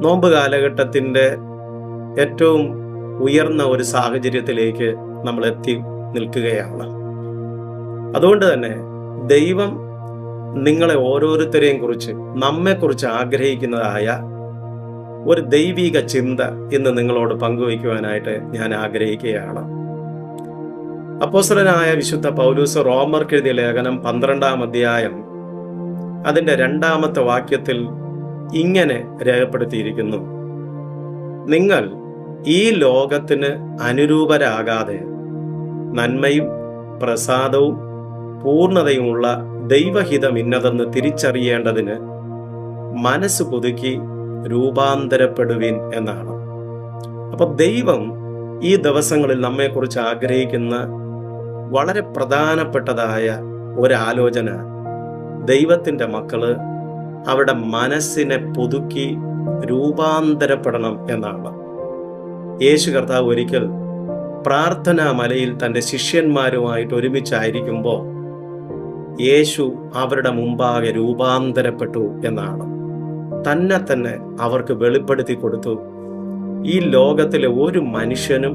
നോമ്പ് കാലഘട്ടത്തിന്റെ ഏറ്റവും ഉയർന്ന ഒരു സാഹചര്യത്തിലേക്ക് നമ്മൾ എത്തി നിൽക്കുകയാണ്. അതുകൊണ്ട് തന്നെ ദൈവം നിങ്ങളെ ഓരോരുത്തരെയും കുറിച്ച് നമ്മെക്കുറിച്ച് ആഗ്രഹിക്കുന്നതായ ഒരു ദൈവിക ചിന്ത ഇന്ന് നിങ്ങളോട് പങ്കുവയ്ക്കുവാനായിട്ട് ഞാൻ ആഗ്രഹിക്കുകയാണ്. അപ്പോസ്തലനായ വിശുദ്ധ പൗലൂസ് റോമർക്ക് എഴുതിയ ലേഖനം പന്ത്രണ്ടാം അധ്യായം അതിന്റെ രണ്ടാമത്തെ വാക്യത്തിൽ ഇങ്ങനെ രേഖപ്പെടുത്തിയിരിക്കുന്നു. നിങ്ങൾ ഈ ലോകത്തിന് അനുരൂപരാകാതെ നന്മയും പ്രസാദവും പൂർണതയുമുള്ള ദൈവഹിതം ഇന്നതെന്ന് തിരിച്ചറിയേണ്ടതിന് മനസ്സ് പുതുക്കി രൂപാന്തരപ്പെടുവിൻ എന്നാണ്. അപ്പൊ ദൈവം ഈ ദിവസങ്ങളിൽ നമ്മെക്കുറിച്ച് ആഗ്രഹിക്കുന്ന വളരെ പ്രധാനപ്പെട്ടതായ ഒരാലോചന ദൈവത്തിന്റെ മക്കൾ അവരുടെ മനസ്സിനെ പുതുക്കി രൂപാന്തരപ്പെടണം എന്നാണ്. യേശു കർത്താവ് ഒരിക്കൽ പ്രാർത്ഥനാ മലയിൽ തന്റെ ശിഷ്യന്മാരുമായിട്ട് ഒരുമിച്ചായിരിക്കുമ്പോൾ യേശു അവരുടെ മുമ്പാകെ രൂപാന്തരപ്പെട്ടു എന്നാണ്. തന്നെ തന്നെ അവർക്ക് വെളിപ്പെടുത്തി കൊടുത്തു. ഈ ലോകത്തിലെ ഒരു മനുഷ്യനും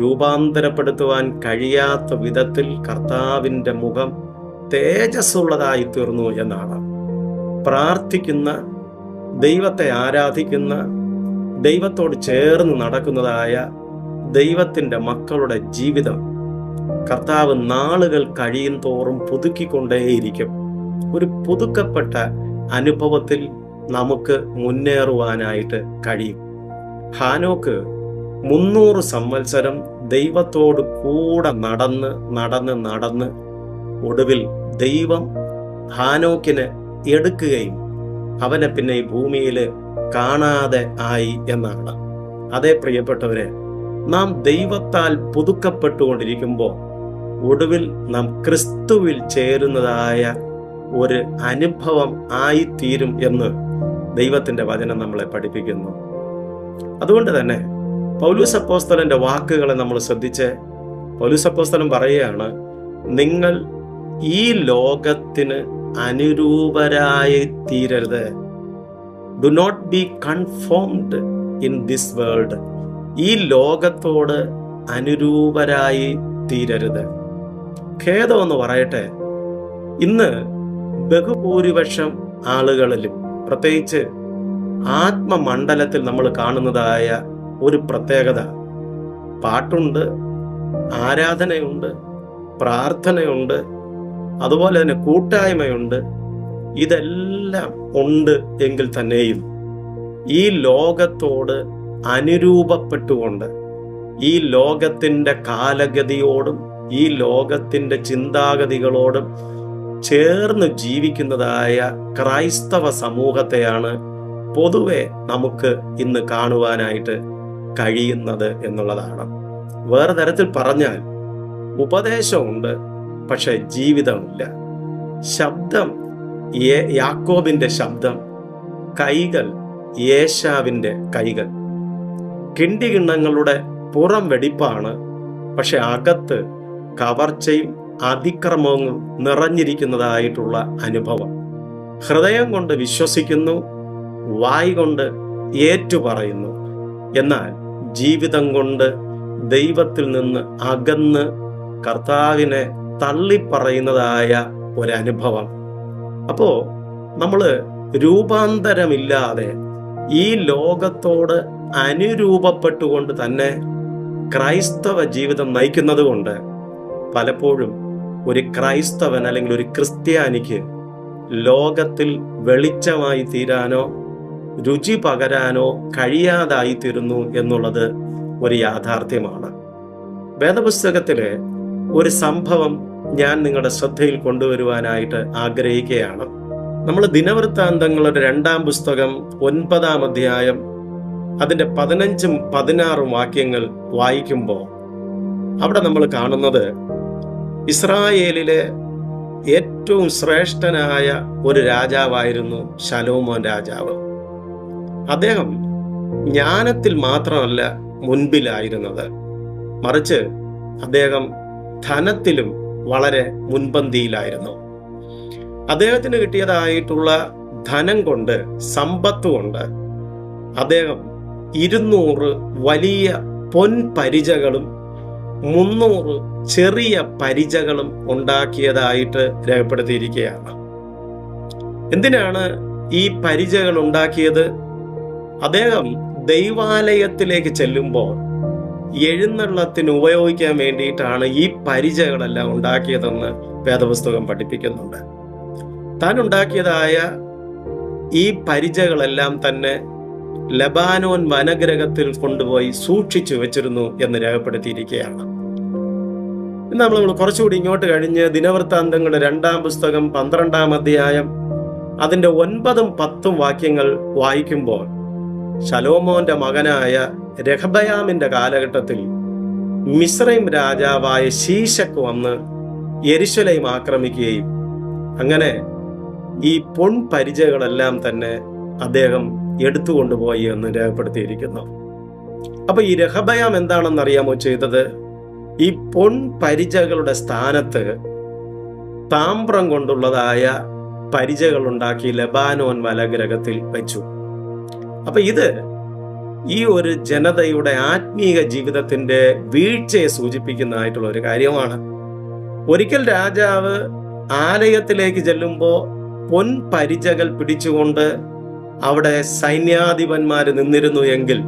രൂപാന്തരപ്പെടുത്തുവാൻ കഴിയാത്ത വിധത്തിൽ കർത്താവിന്റെ മുഖം തേജസ്സുള്ളതായി തീർന്നു എന്നാണ്. പ്രാർത്ഥിക്കുന്ന ദൈവത്തെ ആരാധിക്കുന്ന ദൈവത്തോട് ചേർന്ന് നടക്കുന്നതായ ദൈവത്തിന്റെ മക്കളുടെ ജീവിതം കർത്താവ് നാളുകൾ കഴിയും തോറും പുതുക്കിക്കൊണ്ടേയിരിക്കും. ഒരു പുതുക്കപ്പെട്ട അനുഭവത്തിൽ നമുക്ക് മുന്നേറുവാനായിട്ട് കഴിയും. ഹാനോക്ക് മുന്നൂറ് സംവത്സരം ദൈവത്തോട് കൂടെ നടന്ന് നടന്ന് നടന്ന് ഒടുവിൽ ദൈവം ഹാനോക്കിനെ എടുക്കുകയും അവനെ പിന്നെ ഈ ഭൂമിയിൽ കാണാതെ ആയി എന്നാണ്. അതേ പ്രിയപ്പെട്ടവരെ നാം ദൈവത്താൽ പുതുക്കപ്പെട്ടുകൊണ്ടിരിക്കുമ്പോൾ ഒടുവിൽ നാം ക്രിസ്തുവിൽ ചേരുന്നതായ ഒരു അനുഭവം ആയിത്തീരും എന്ന് ദൈവത്തിന്റെ വചനം നമ്മളെ പഠിപ്പിക്കുന്നു. അതുകൊണ്ട് തന്നെ പൗലൂസ് അപ്പോസ്തലന്റെ വാക്കുകളെ നമ്മൾ ശ്രദ്ധിച്ച് പൗലൂസ് അപ്പോസ്തലൻ പറയുകയാണ് നിങ്ങൾ ഈ ലോകത്തിന് അനുരൂപരായി തീരരുത്. Do not be conformed in this world ഈ ലോകത്തോട് അനുരൂപരായി തീരരുത്. ഖേദമെന്ന് പറയട്ടെ. ഇന്ന് ബഹുഭൂരിപക്ഷം ആളുകളിലും പ്രത്യേകിച്ച് ആത്മമണ്ഡലത്തിൽ നമ്മൾ കാണുന്നതായ ഒരു പ്രത്യേകത. പാട്ടുണ്ട് ആരാധനയുണ്ട് പ്രാർത്ഥനയുണ്ട് അതുപോലെ തന്നെ കൂട്ടായ്മയുണ്ട്. ഇതെല്ലാം ഉണ്ട് എങ്കിൽ തന്നെയും ഈ ലോകത്തോട് അനുരൂപപ്പെട്ടുകൊണ്ട് ഈ ലോകത്തിന്റെ കാലഗതിയോടും ഈ ലോകത്തിന്റെ ചിന്താഗതികളോടും ചേർന്ന് ജീവിക്കുന്നതായ ക്രൈസ്തവ സമൂഹത്തെയാണ് പൊതുവെ നമുക്ക് ഇന്ന് കാണുവാനായിട്ട് കഴിയുന്നത് എന്നുള്ളതാണ്. വേറെ തരത്തിൽ പറഞ്ഞാൽ ഉപദേശമുണ്ട്. പക്ഷെ ജീവിതമില്ല. ശബ്ദം യാക്കോബിന്റെ ശബ്ദം കൈകൾ യേശാവിന്റെ കൈകൾ. കിണ്ടികിണ്ണങ്ങളുടെ പുറം വെടിപ്പാണ് പക്ഷെ അകത്ത് കവർച്ചയും അതിക്രമവും നിറഞ്ഞിരിക്കുന്നതായിട്ടുള്ള അനുഭവം. ഹൃദയം കൊണ്ട് വിശ്വസിക്കുന്നു വായ് കൊണ്ട് ഏറ്റുപറയുന്നു. എന്നാൽ ജീവിതം കൊണ്ട് ദൈവത്തിൽ നിന്ന് അകന്ന് കർത്താവിനെ തള്ളിപ്പറയുന്നതായ ഒരനുഭവം. അപ്പോൾ നമ്മൾ രൂപാന്തരമില്ലാതെ ഈ ലോകത്തോട് അനുരൂപപ്പെട്ടുകൊണ്ട് തന്നെ ക്രൈസ്തവ ജീവിതം നയിക്കുന്നത് കൊണ്ട് പലപ്പോഴും ഒരു ക്രൈസ്തവൻ അല്ലെങ്കിൽ ഒരു ക്രിസ്ത്യാനിക്ക് ലോകത്തിൽ വെളിച്ചമായി തീരാനോ രുചി പകരാനോ കഴിയാതായി തീരുന്നു എന്നുള്ളത് ഒരു യാഥാർത്ഥ്യമാണ്. വേദപുസ്തകത്തിലെ ഒരു സംഭവം ഞാൻ നിങ്ങളുടെ ശ്രദ്ധയിൽ കൊണ്ടുവരുവാനായിട്ട് ആഗ്രഹിക്കുകയാണ്. നമ്മൾ ദിനവൃത്താന്തങ്ങളുടെ രണ്ടാം പുസ്തകം ഒൻപതാം അധ്യായം അതിന്റെ പതിനഞ്ചും പതിനാറും വാക്യങ്ങൾ വായിക്കുമ്പോൾ അവിടെ നമ്മൾ കാണുന്നത് ഇസ്രായേലിലെ ഏറ്റവും ശ്രേഷ്ഠനായ ഒരു രാജാവായിരുന്നു ശലോമോൻ രാജാവ്. അദ്ദേഹം ജ്ഞാനത്തിൽ മാത്രമല്ല മുൻപിലായിരുന്നത്. മറിച്ച് അദ്ദേഹം ധനത്തിലും വളരെ മുൻപന്തിയിലായിരുന്നു. അദ്ദേഹത്തിന് കിട്ടിയതായിട്ടുള്ള ധനം കൊണ്ട് സമ്പത്ത് കൊണ്ട് അദ്ദേഹം ഇരുന്നൂറ് വലിയ പൊൻപരിചകളും മുന്നൂറ് ചെറിയ പരിചകളും ഉണ്ടാക്കിയതായിട്ട് രേഖപ്പെടുത്തിയിരിക്കുകയാണ്. എന്തിനാണ് ഈ പരിചകൾ ഉണ്ടാക്കിയത്? അദ്ദേഹം ദൈവാലയത്തിലേക്ക് ചെല്ലുമ്പോൾ എഴുന്നള്ളത്തിന് ഉപയോഗിക്കാൻ വേണ്ടിയിട്ടാണ് ഈ പരിചയങ്ങളെല്ലാം ഉണ്ടാക്കിയതെന്ന് വേദപുസ്തകം പഠിപ്പിക്കുന്നുണ്ട്. താൻ ഉണ്ടാക്കിയതായ ഈ പരിചകളെല്ലാം തന്നെ ലബാനോൻ വനഗ്രഹത്തിൽ കൊണ്ടുപോയി സൂക്ഷിച്ചു വെച്ചിരുന്നു എന്ന് രേഖപ്പെടുത്തിയിരിക്കുകയാണ്. ഇന്ന് നമ്മൾ കുറച്ചുകൂടി ഇങ്ങോട്ട് കഴിഞ്ഞ് ദിനവൃത്താന്തങ്ങളുടെ രണ്ടാം പുസ്തകം പന്ത്രണ്ടാം അധ്യായം അതിന്റെ ഒൻപതും പത്തും വാക്യങ്ങൾ വായിക്കുമ്പോൾ ശലോമോന്റെ മകനായ രഹബയാമിന്റെ കാലഘട്ടത്തിൽ മിശ്രൈം രാജാവായ ശീശക്ക് വന്ന് യെരുശലേം ആക്രമിക്കുകയും അങ്ങനെ ഈ പൊൺപരിചകളെല്ലാം തന്നെ അദ്ദേഹം എടുത്തുകൊണ്ടുപോയി എന്ന് രേഖപ്പെടുത്തിയിരിക്കുന്നു. അപ്പൊ ഈ രഹബയാം എന്താണെന്ന് അറിയാമോ ചെയ്തത്? ഈ പൊൺപരിചകളുടെ സ്ഥാനത്ത് താമ്രം കൊണ്ടുള്ളതായ പരിചകൾ ഉണ്ടാക്കി ലബാനോൻ വലഗ്രഹത്തിൽ വെച്ചു. അപ്പൊ ഇത് ഈ ഒരു ജനതയുടെ ആത്മീക ജീവിതത്തിന്റെ വീഴ്ചയെ സൂചിപ്പിക്കുന്നതായിട്ടുള്ള ഒരു കാര്യമാണ്. ഒരിക്കൽ രാജാവ് ആലയത്തിലേക്ക് ചെല്ലുമ്പോൾ പൊൻപരിചകൾ പിടിച്ചുകൊണ്ട് അവിടെ സൈന്യാധിപന്മാർ നിന്നിരുന്നു എങ്കിൽ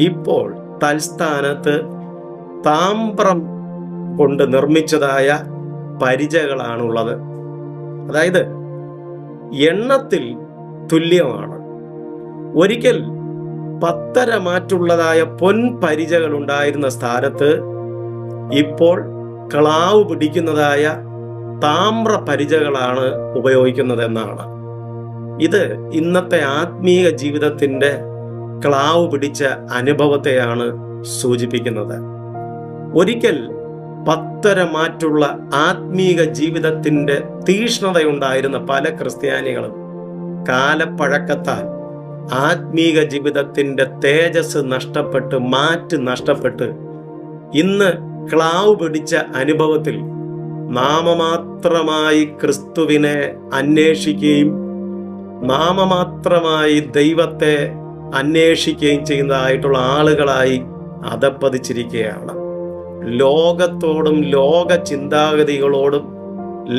ഇപ്പോൾ തൽസ്ഥാനത്ത് താമ്രം കൊണ്ട് നിർമ്മിച്ചതായ പരിചകളാണുള്ളത്. അതായത് എണ്ണത്തിൽ തുല്യമാണ്. ഒരിക്കൽ പത്തര മാറ്റുള്ളതായ പൊൻപരിചകൾ ഉണ്ടായിരുന്ന സ്ഥാനത്ത് ഇപ്പോൾ ക്ലാവ് പിടിക്കുന്നതായ താമ്ര പരിചകളാണ് ഉപയോഗിക്കുന്നത് എന്നാണ് ഇത് ഇന്നത്തെ ആത്മീയ ജീവിതത്തിന്റെ ക്ലാവ് പിടിച്ച അനുഭവത്തെയാണ് സൂചിപ്പിക്കുന്നത്. ഒരിക്കൽ പത്തര മാറ്റുള്ള ആത്മീക ജീവിതത്തിന്റെ തീഷ്ണതയുണ്ടായിരുന്ന പല ക്രിസ്ത്യാനികളും കാലപ്പഴക്കത്താൽ ആത്മീക ജീവിതത്തിന്റെ തേജസ് നഷ്ടപ്പെട്ട് മാറ്റ് നഷ്ടപ്പെട്ട് ഇന്ന് ക്ലാവ് പിടിച്ച അനുഭവത്തിൽ നാമമാത്രമായി ക്രിസ്തുവിനെ അന്വേഷിക്കുകയും നാമമാത്രമായി ദൈവത്തെ അന്വേഷിക്കുകയും ചെയ്യുന്നതായിട്ടുള്ള ആളുകളായി അതപ്പതിച്ചിരിക്കുകയാണ് ലോകത്തോടും ലോക ചിന്താഗതികളോടും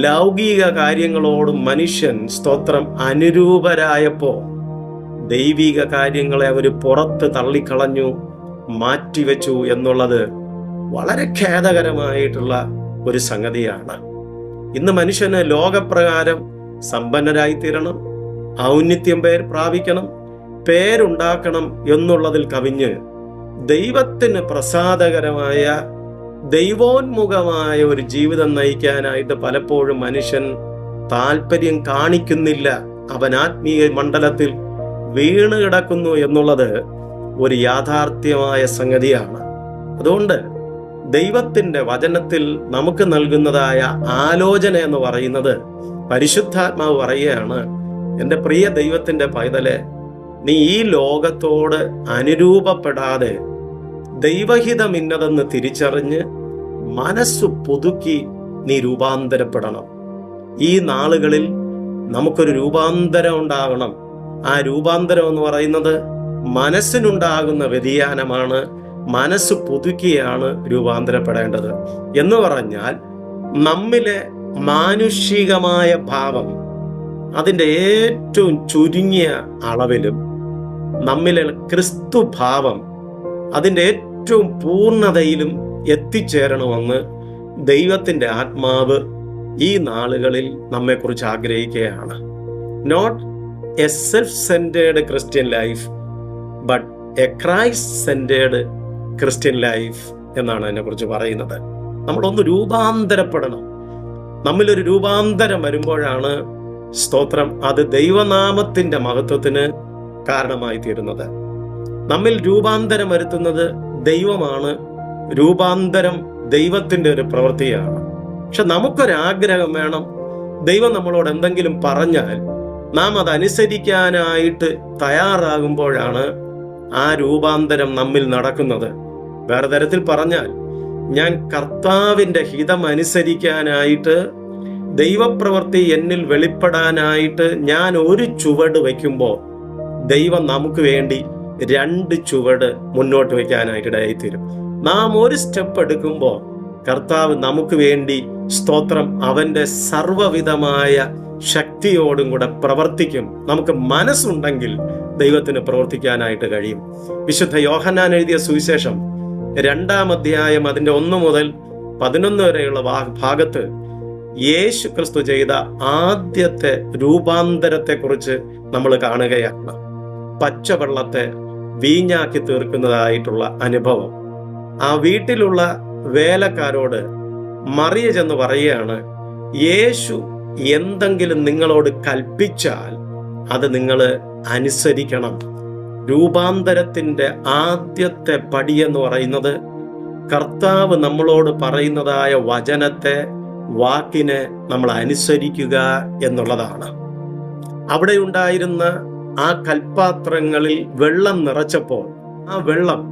ലൗകിക കാര്യങ്ങളോടും മനുഷ്യൻ സ്തോത്രം അനുരൂപരായപ്പോ ദൈവിക കാര്യങ്ങളെ അവർ പുറത്ത് തള്ളിക്കളഞ്ഞു മാറ്റിവെച്ചു എന്നുള്ളത് വളരെ ഖേദകരമായിട്ടുള്ള ഒരു സംഗതിയാണ്. ഇന്ന് മനുഷ്യന് ലോകപ്രകാരം സമ്പന്നരായി തീരണം ഔന്നിത്യം പേർ പ്രാപിക്കണം പേരുണ്ടാക്കണം എന്നുള്ളതിൽ കവിഞ്ഞ് ദൈവത്തിന് പ്രസാദകരമായ ദൈവോന്മുഖമായ ഒരു ജീവിതം നയിക്കാനായിട്ട് പലപ്പോഴും മനുഷ്യൻ താല്പര്യം കാണിക്കുന്നില്ല. അവൻ ആത്മീയ മണ്ഡലത്തിൽ വീണ് കിടക്കുന്നു എന്നുള്ളത് ഒരു യാഥാർത്ഥ്യമായ സംഗതിയാണ്. അതുകൊണ്ട് ദൈവത്തിന്റെ വചനത്തിൽ നമുക്ക് നൽകുന്നതായ ആലോചന എന്ന് പറയുന്നത് പരിശുദ്ധാത്മാവ് പറയുകയാണ് എന്റെ പ്രിയ ദൈവത്തിന്റെ പൈതലെ നീ ഈ ലോകത്തോട് അനുരൂപപ്പെടാതെ ദൈവഹിതം ഇന്നതെന്ന് തിരിച്ചറിഞ്ഞ് മനസ്സു പുതുക്കി നീ രൂപാന്തരപ്പെടണം. ഈ നാളുകളിൽ നമുക്കൊരു രൂപാന്തരം ഉണ്ടാകണം. ആ രൂപാന്തരം എന്ന് പറയുന്നത് മനസ്സിനുണ്ടാകുന്ന വ്യതിയാനമാണ് മനസ്സ് പുതുക്കിയാണ് രൂപാന്തരപ്പെടേണ്ടത്. എന്ന് പറഞ്ഞാൽ നമ്മിലെ മാനുഷികമായ ഭാവം അതിന്റെ ഏറ്റവും ചുരുങ്ങിയ അളവിലും നമ്മിലെ ക്രിസ്തു ഭാവം അതിന്റെ ഏറ്റവും പൂർണതയിലും എത്തിച്ചേരണമെന്ന് ദൈവത്തിന്റെ ആത്മാവ് ഈ നാളുകളിൽ നമ്മെക്കുറിച്ച് ആഗ്രഹിക്കുകയാണ്. Not a self centred Christian life but a Christ centred Christian life എന്നാണ് അതിനെക്കുറിച്ച് പറയുന്നത്. നമ്മളൊന്ന് രൂപാന്തരപ്പെടണം. നമ്മിലൊരു രൂപാന്തരം വരുമ്പോഴാണ് സ്തോത്രം. അത് ദൈവനാമത്തിന്റെ മഹത്വത്തിന് കാരണമായി തീരുന്നത്. നമ്മിൽ രൂപാന്തരം വരുത്തുന്നത് ദൈവമാണ്. രൂപാന്തരം ദൈവത്തിന്റെ ഒരു പ്രവൃത്തിയാണ്. പക്ഷെ നമുക്കൊരാഗ്രഹം വേണം. ദൈവം നമ്മളോട് എന്തെങ്കിലും പറഞ്ഞാൽ നാം അതനുസരിക്കാനായിട്ട് തയ്യാറാകുമ്പോഴാണ് ആ രൂപാന്തരം നമ്മിൽ നടക്കുന്നത്. വേറെ തരത്തിൽ പറഞ്ഞാൽ ഞാൻ കർത്താവിന്റെ ഹിതം അനുസരിക്കാനായിട്ട് ദൈവപ്രവൃത്തി എന്നിൽ വെളിപ്പെടാനായിട്ട് ഞാൻ ഒരു ചുവട് വയ്ക്കുമ്പോൾ ദൈവം നമുക്ക് വേണ്ടി രണ്ട് ചുവട് മുന്നോട്ട് വയ്ക്കാനായിട്ട് ഇടയായിത്തീരും നാം ഒരു സ്റ്റെപ്പ് എടുക്കുമ്പോൾ കർത്താവ് നമുക്ക് വേണ്ടി സ്തോത്രം അവന്റെ സർവവിധമായ ശക്തിയോടും കൂടെ പ്രവർത്തിക്കും. നമുക്ക് മനസ്സുണ്ടെങ്കിൽ ദൈവത്തിന് പ്രവർത്തിക്കാനായിട്ട് കഴിയും. വിശുദ്ധ യോഹന്നാൻ എഴുതിയ സുവിശേഷം രണ്ടാം അധ്യായം അതിന്റെ ഒന്ന് മുതൽ പതിനൊന്ന് വരെയുള്ള ഭാഗത്ത് യേശു ക്രിസ്തു ചെയ്ത ആദ്യത്തെ രൂപാന്തരത്തെക്കുറിച്ച് നമ്മൾ കാണുകയാണ്. പച്ചവെള്ളത്തെ വീഞ്ഞാക്കി തീർക്കുന്നതായിട്ടുള്ള അനുഭവം. ആ വീട്ടിലുള്ള വേലക്കാരോട് മറിയ ചെന്ന് പറയുകയാണ് യേശു എന്തെങ്കിലും നിങ്ങളോട് കൽപ്പിച്ചാൽ അത് നിങ്ങൾ അനുസരിക്കണം. രൂപാന്തരത്തിന്റെ ആദ്യത്തെ പടി എന്ന് പറയുന്നത് കർത്താവ് നമ്മളോട് പറയുന്നതായ വചനത്തെ വാക്കിനെ നമ്മൾ അനുസരിക്കുക എന്നുള്ളതാണ്. അവിടെ ഉണ്ടായിരുന്ന ആ കൽപാത്രങ്ങളിൽ വെള്ളം നിറച്ചപ്പോൾ ആ വെള്ളം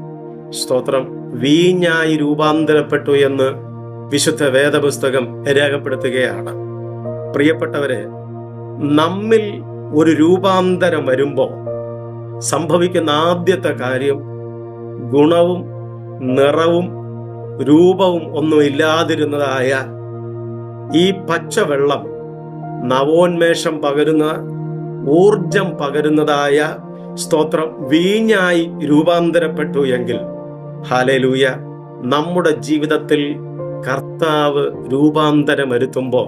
സ്തോത്രം വീഞ്ഞായി രൂപാന്തരപ്പെട്ടു എന്ന് വിശുദ്ധ വേദപുസ്തകം രേഖപ്പെടുത്തുകയാണ്. പ്രിയപ്പെട്ടവരെ നമ്മിൽ ഒരു രൂപാന്തരം വരുമ്പോൾ സംഭവിക്കുന്ന ആദ്യത്തെ കാര്യം ഗുണവും നിറവും രൂപവും ഒന്നും ഇല്ലാതിരുന്നതായ ഈ പച്ചവെള്ളം നവോന്മേഷം പകരുന്ന ഊർജം പകരുന്നതായ സ്തോത്രം വീഞ്ഞായി രൂപാന്തരപ്പെട്ടു എങ്കിൽ ഹാലലൂയ നമ്മുടെ ജീവിതത്തിൽ കർത്താവ് രൂപാന്തരം വരുത്തുമ്പോൾ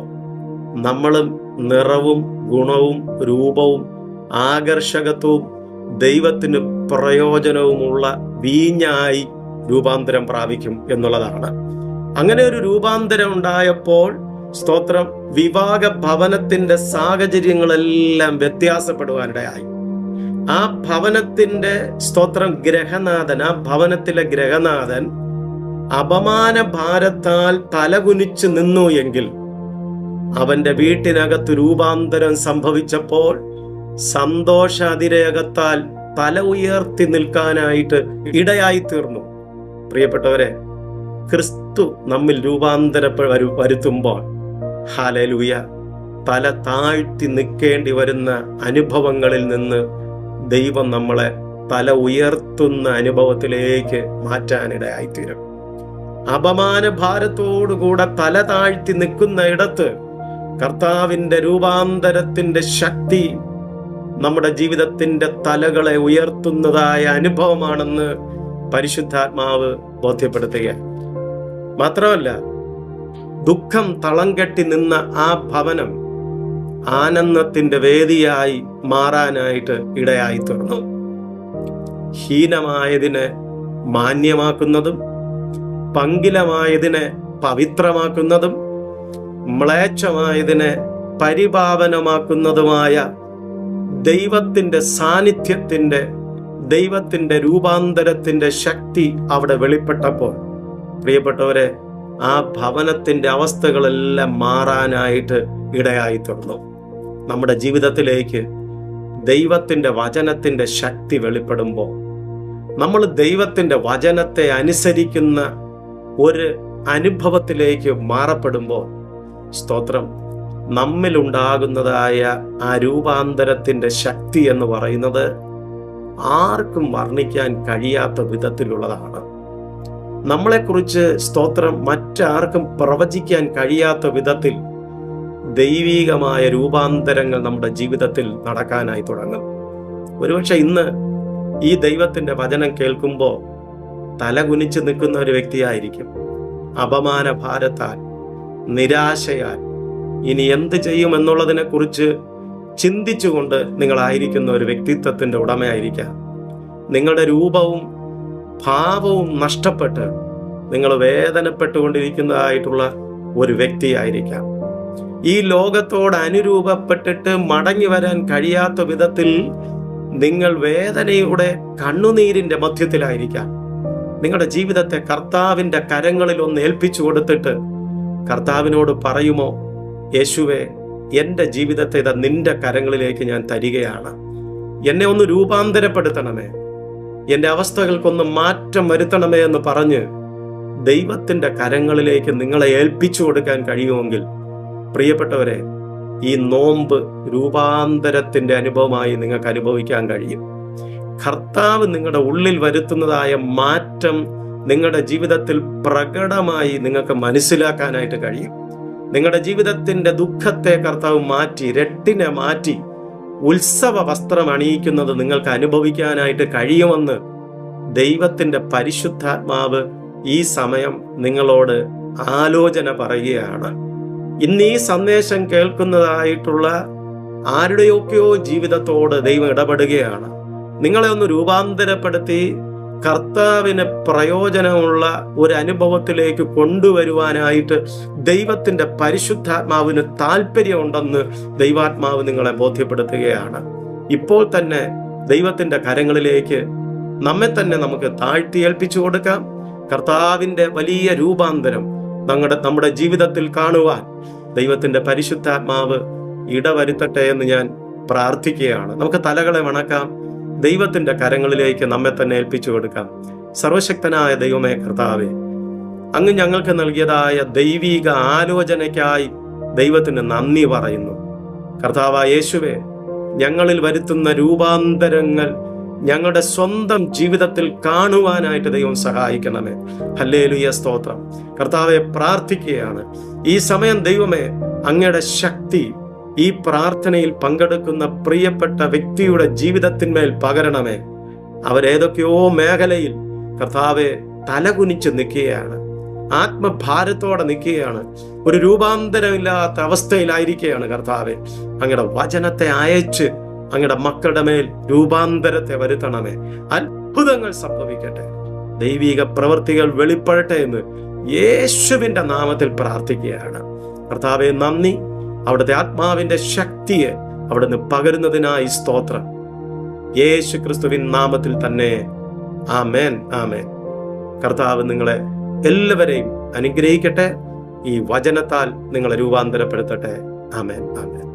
നമ്മളും നിറവും ഗുണവും രൂപവും ആകർഷകത്വവും ദൈവത്തിന് പ്രയോജനവുമുള്ള വീഞ്ഞായി രൂപാന്തരം പ്രാപിക്കും എന്നുള്ളതാണ്. അങ്ങനെ ഒരു രൂപാന്തരം ഉണ്ടായപ്പോൾ സ്തോത്രം വിവാഹ ഭവനത്തിന്റെ സാഹചര്യങ്ങളെല്ലാം വ്യത്യാസപ്പെടുവാനിടയായി. ആ ഭവനത്തിന്റെ സ്തോത്രം ഗ്രഹനാഥൻ ആ ഭവനത്തിലെ ഗ്രഹനാഥൻ അപമാന ഭാരത്താൽ തലകുനിച്ചു നിന്നു എങ്കിൽ അവന്റെ വീട്ടിനകത്ത് രൂപാന്തരം സംഭവിച്ചപ്പോൾ സന്തോഷ അതിരയകത്താൽ തല ഉയർത്തി നിൽക്കാനായിട്ട് ഇടയായി തീർന്നു. പ്രിയപ്പെട്ടവരെ ക്രിസ്തു നമ്മിൽ രൂപാന്തര വരുത്തുമ്പോൾ ഹാലലൂയ തല താഴ്ത്തി നിൽക്കേണ്ടി വരുന്ന അനുഭവങ്ങളിൽ നിന്ന് ദൈവം നമ്മളെ തല ഉയർത്തുന്ന അനുഭവത്തിലേക്ക് മാറ്റാനിടയായിത്തീരും. അപമാന ഭാരത്തോടുകൂടെ തല താഴ്ത്തി നിൽക്കുന്ന ഇടത്ത് കർത്താവിന്റെ രൂപാന്തരത്തിന്റെ ശക്തി നമ്മുടെ ജീവിതത്തിന്റെ തലകളെ ഉയർത്തുന്നതായ അനുഭവമാണെന്ന് പരിശുദ്ധാത്മാവ് ബോധ്യപ്പെടുത്തുക മാത്രമല്ല ദുഃഖം തളം കെട്ടി നിന്ന ആ ഭവനം ആനന്ദത്തിന്റെ വേദിയായി മാറാനായിട്ട് ഇടയായി തീർന്നു ഹീനമായതിനെ മാന്യമാക്കുന്നതും പങ്കിലമായതിനെ പവിത്രമാക്കുന്നതും മ്ലേച്ഛമായതിനെ പരിപാവനമാക്കുന്നതുമായ ദൈവത്തിന്റെ സാന്നിധ്യത്തിന്റെ ദൈവത്തിന്റെ രൂപാന്തരത്തിന്റെ ശക്തി അവിടെ വെളിപ്പെട്ടപ്പോൾ. പ്രിയപ്പെട്ടവരെ ആ ഭവനത്തിന്റെ അവസ്ഥകളെല്ലാം മാറാനായിട്ട് ഇടയായി തുടർന്നു. നമ്മുടെ ജീവിതത്തിലേക്ക് ദൈവത്തിന്റെ വചനത്തിന്റെ ശക്തി വെളിപ്പെടുമ്പോൾ നമ്മൾ ദൈവത്തിന്റെ വചനത്തെ അനുസരിക്കുന്ന ഒരു അനുഭവത്തിലേക്ക് മാറപ്പെടുമ്പോൾ സ്തോത്രം. നമ്മിലുണ്ടാകുന്നതായ ആ രൂപാന്തരത്തിന്റെ ശക്തി എന്ന് പറയുന്നത് ആർക്കും വർണിക്കാൻ കഴിയാത്ത വിധത്തിലുള്ളതാണ്. നമ്മളെക്കുറിച്ച് സ്തോത്രം മറ്റാർക്കും പ്രവചിക്കാൻ കഴിയാത്ത വിധത്തിൽ ദൈവീകമായ രൂപാന്തരങ്ങൾ നമ്മുടെ ജീവിതത്തിൽ നടക്കാനായി തുടങ്ങും. ഒരുപക്ഷെ ഇന്ന് ഈ ദൈവത്തിന്റെ വചനം കേൾക്കുമ്പോൾ തലകുനിച്ച് നിൽക്കുന്ന ഒരു വ്യക്തിയായിരിക്കും. അപമാന ഭാരത്താൽ നിരാശയാൽ. ഇനി എന്ത് ചെയ്യുമെന്നുള്ളതിനെ കുറിച്ച് ചിന്തിച്ചുകൊണ്ട് നിങ്ങളായിരിക്കുന്ന ഒരു വ്യക്തിത്വത്തിന്റെ ഉടമയായിരിക്കാം. നിങ്ങളുടെ രൂപവും ഭാവവും നഷ്ടപ്പെട്ട് നിങ്ങൾ വേദനപ്പെട്ടുകൊണ്ടിരിക്കുന്നതായിട്ടുള്ള ഒരു വ്യക്തിയായിരിക്കാം. ഈ ലോകത്തോട് അനുരൂപപ്പെട്ടിട്ട് മടങ്ങി വരാൻ കഴിയാത്ത വിധത്തിൽ നിങ്ങൾ വേദനയുടെ കണ്ണുനീരിന്റെ മധ്യത്തിലായിരിക്കാം. നിങ്ങളുടെ ജീവിതത്തെ കർത്താവിന്റെ കരങ്ങളിൽ ഒന്ന് ഏൽപ്പിച്ചു കൊടുത്തിട്ട് കർത്താവിനോട് പറയുമോ യേശുവെ എന്റെ ജീവിതത്തെ ഇതാ നിന്റെ കരങ്ങളിലേക്ക് ഞാൻ തരികയാണ്. എന്നെ ഒന്ന് രൂപാന്തരപ്പെടുത്തണമേ. എന്റെ അവസ്ഥകൾക്കൊന്ന് മാറ്റം വരുത്തണമേ എന്ന് പറഞ്ഞ് ദൈവത്തിന്റെ കരങ്ങളിലേക്ക് നിങ്ങളെ ഏൽപ്പിച്ചു കൊടുക്കാൻ കഴിയുമെങ്കിൽ പ്രിയപ്പെട്ടവരെ ഈ നോമ്പ് രൂപാന്തരത്തിന്റെ അനുഭവമായി നിങ്ങൾക്ക് അനുഭവിക്കാൻ കഴിയും. കർത്താവ് നിങ്ങളുടെ ഉള്ളിൽ വരുത്തുന്നതായ മാറ്റം നിങ്ങളുടെ ജീവിതത്തിൽ പ്രകടമായി നിങ്ങൾക്ക് മനസ്സിലാക്കാനായിട്ട് കഴിയും. നിങ്ങളുടെ ജീവിതത്തിന്റെ ദുഃഖത്തെ കർത്താവ് മാറ്റി രട്ടിനെ മാറ്റി ഉത്സവ വസ്ത്രം അണിയിക്കുന്നത് നിങ്ങൾക്ക് അനുഭവിക്കാനായിട്ട് കഴിയുമെന്ന് ദൈവത്തിന്റെ പരിശുദ്ധാത്മാവ് ഈ സമയം നിങ്ങളോട് ആലോചന പറയുകയാണ്. ഇന്ന് ഈ സന്ദേശം കേൾക്കുന്നതായിട്ടുള്ള ആരുടെയൊക്കെയോ ജീവിതത്തോട് ദൈവം ഇടപെടുകയാണ്. നിങ്ങളെ ഒന്ന് രൂപാന്തരപ്പെടുത്തി കർത്താവിന് പ്രയോജനമുള്ള ഒരു അനുഭവത്തിലേക്ക് കൊണ്ടുവരുവാനായിട്ട് ദൈവത്തിന്റെ പരിശുദ്ധാത്മാവിന് താല്പര്യമുണ്ടെന്ന് ദൈവാത്മാവ് നിങ്ങളെ ബോധ്യപ്പെടുത്തുകയാണ്. ഇപ്പോൾ തന്നെ ദൈവത്തിന്റെ കരങ്ങളിലേക്ക് നമ്മെ തന്നെ നമുക്ക് താഴ്ത്തി ഏൽപ്പിച്ചു കൊടുക്കാം. കർത്താവിന്റെ വലിയ രൂപാന്തരം നമ്മുടെ നമ്മുടെ ജീവിതത്തിൽ കാണുവാൻ ദൈവത്തിന്റെ പരിശുദ്ധാത്മാവ് ഇടവരുത്തട്ടെ എന്ന് ഞാൻ പ്രാർത്ഥിക്കുകയാണ്. നമുക്ക് തലകളെ വണക്കാം. ദൈവത്തിന്റെ കരങ്ങളിലേക്ക് നമ്മെ തന്നെ ഏൽപ്പിച്ചു കൊടുക്കാം. സർവശക്തനായ ദൈവമേ കർത്താവെ അങ്ങ് ഞങ്ങൾക്ക് നൽകിയതായ ദൈവീക ആലോചനയ്ക്കായി ദൈവത്തിന് നന്ദി പറയുന്നു. കർത്താവ യേശുവെ ഞങ്ങളിൽ വരുത്തുന്ന രൂപാന്തരങ്ങൾ ഞങ്ങളുടെ സ്വന്തം ജീവിതത്തിൽ കാണുവാനായിട്ട് ദൈവം സഹായിക്കണമേ. ഹല്ലേലുയ സ്തോത്രം. കർത്താവെ പ്രാർത്ഥിക്കുകയാണ്. ഈ സമയം ദൈവമേ അങ്ങയുടെ ശക്തി ഈ പ്രാർത്ഥനയിൽ പങ്കെടുക്കുന്ന പ്രിയപ്പെട്ട വ്യക്തിയുടെ ജീവിതത്തിന്മേൽ പകരണമേ. അവരേതൊക്കെയോ മേഖലയിൽ കർത്താവെ തലകുനിച്ച് നിൽക്കുകയാണ്. ആത്മഭാരത്തോടെ നിൽക്കുകയാണ്. ഒരു രൂപാന്തരമില്ലാത്ത അവസ്ഥയിലായിരിക്കുകയാണ് കർത്താവെ. അങ്ങയുടെ വചനത്തെ അയച്ച് അങ്ങയുടെ മക്കളുടെ മേൽ രൂപാന്തരത്തെ വരുത്തണമേ. അത്ഭുതങ്ങൾ സംഭവിക്കട്ടെ. ദൈവിക പ്രവൃത്തികൾ വെളിപ്പെടട്ടെ എന്ന് യേശുവിന്റെ നാമത്തിൽ പ്രാർത്ഥിക്കുകയാണ്. കർത്താവെ നന്ദി. അവിടുത്തെ ആത്മാവിന്റെ ശക്തിയെ അവിടുന്ന് പകരുന്നതിനായി സ്തോത്രം. യേശു ക്രിസ്തുവിൻ നാമത്തിൽ തന്നെ ആമേൻ ആമേൻ. കർത്താവ് നിങ്ങളെ എല്ലാവരെയും അനുഗ്രഹിക്കട്ടെ. ഈ വചനത്താൽ നിങ്ങളെ രൂപാന്തരപ്പെടുത്തട്ടെ. ആമേൻ ആമേൻ.